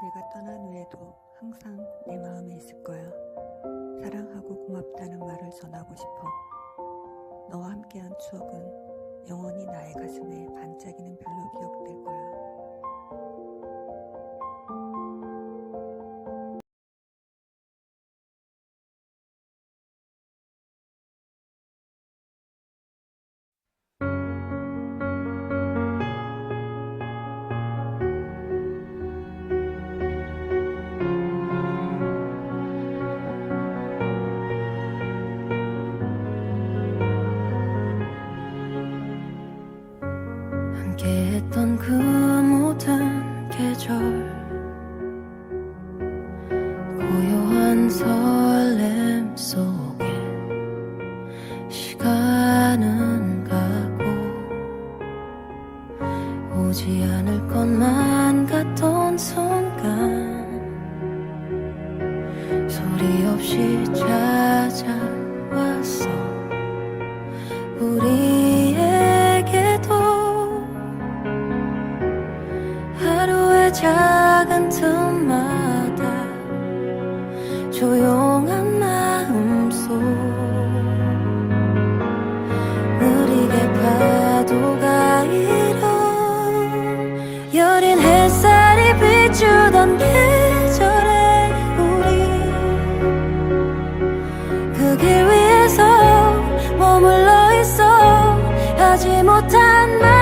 내가 떠난 후에도 항상 내 마음에 있을 거야. 사랑하고 고맙다는 말을 전하고 싶어. 너와 함께한 추억은 영원히 나의 가슴에 반짝이는 별로 기억될 거야. 함께했던 그 모든 계절. 고요한 설렘 속에 시간은 가고 오지 않을 것만 못한 말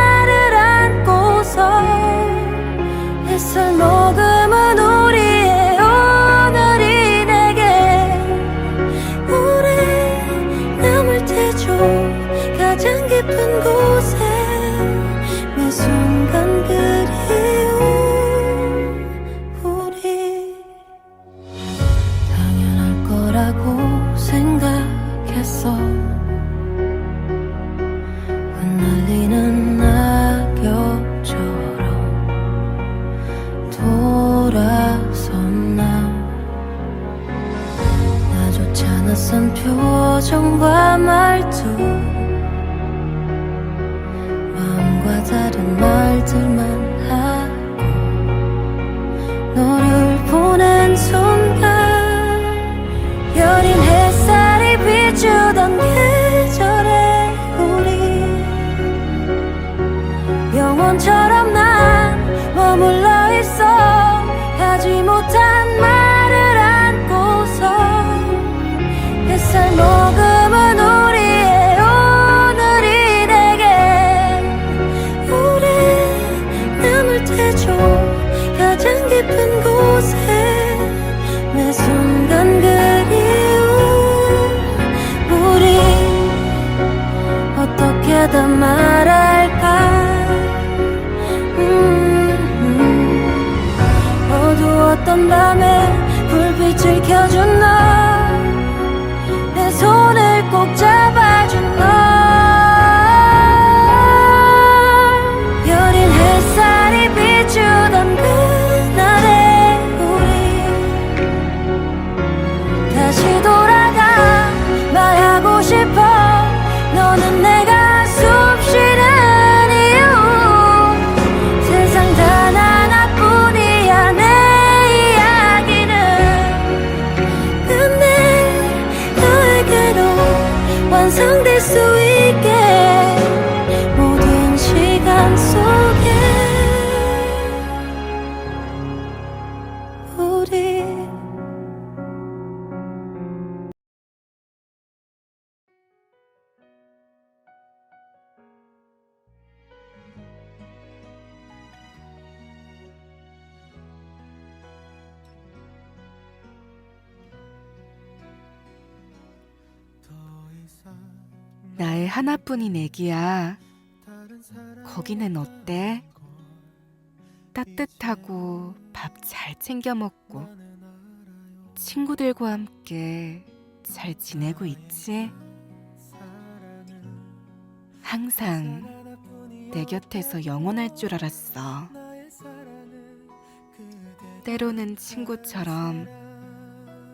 돌아섰나? 나조차 낯선 표정과 말투. 마음과 다른 말들만 하고 너를 보낸 순간 여린 햇살이 비추던 계절에 우리 영원처럼 어떻게든 말할까? 음, 어두웠던 밤에 불빛을 켜준 너 So we. 나의 하나뿐인 애기야. 거기는 어때? 따뜻하고 밥 잘 챙겨 먹고 친구들과 함께 잘 지내고 있지? 항상 내 곁에서 영원할 줄 알았어. 때로는 친구처럼,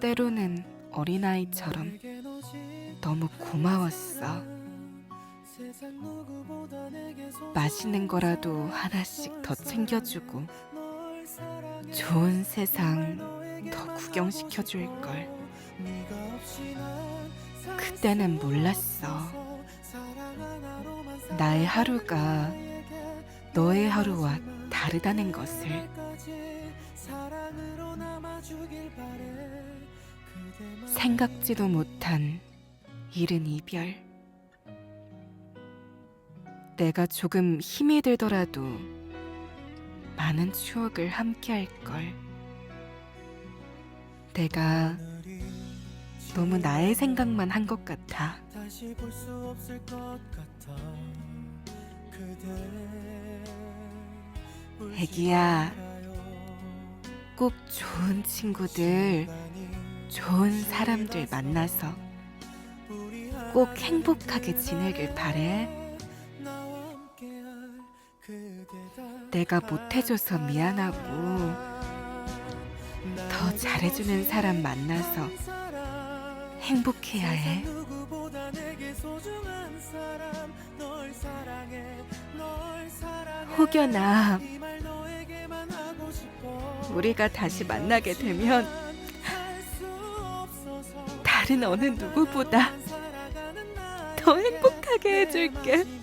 때로는 어린아이처럼 너무 고마웠어. 맛있는 거라도 하나씩 더 챙겨주고 좋은 세상 더 구경시켜 줄 걸. 그때는 몰랐어. 나의 하루가 너의 하루와 다르다는 것을. 생각지도 못한 이른 이별. 내가 조금 힘이 들더라도 많은 추억을 함께 할 걸. 내가 너무 나의 생각만 한 것 같아. 다시 볼 수 없을 것 같아 그대 울지 애기야, 말아요. 꼭 좋은 친구들, 좋은 사람들 만나서 꼭 행복하게 지내길 바래. 내가 못해줘서 미안하고 더 잘해주는 사람 만나서 행복해야 해. 혹여나 우리가 다시 만나게 되면 다른 어느 누구보다 더 행복하게 해줄게.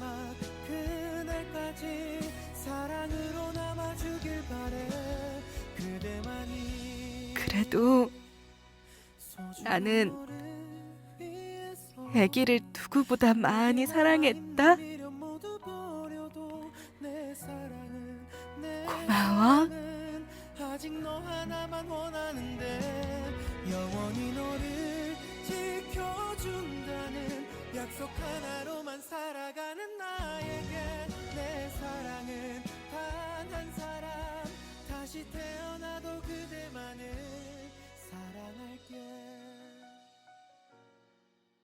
그래도 나는 아기를 누구보다 많이 사랑했다. 고마워. 약속 하나로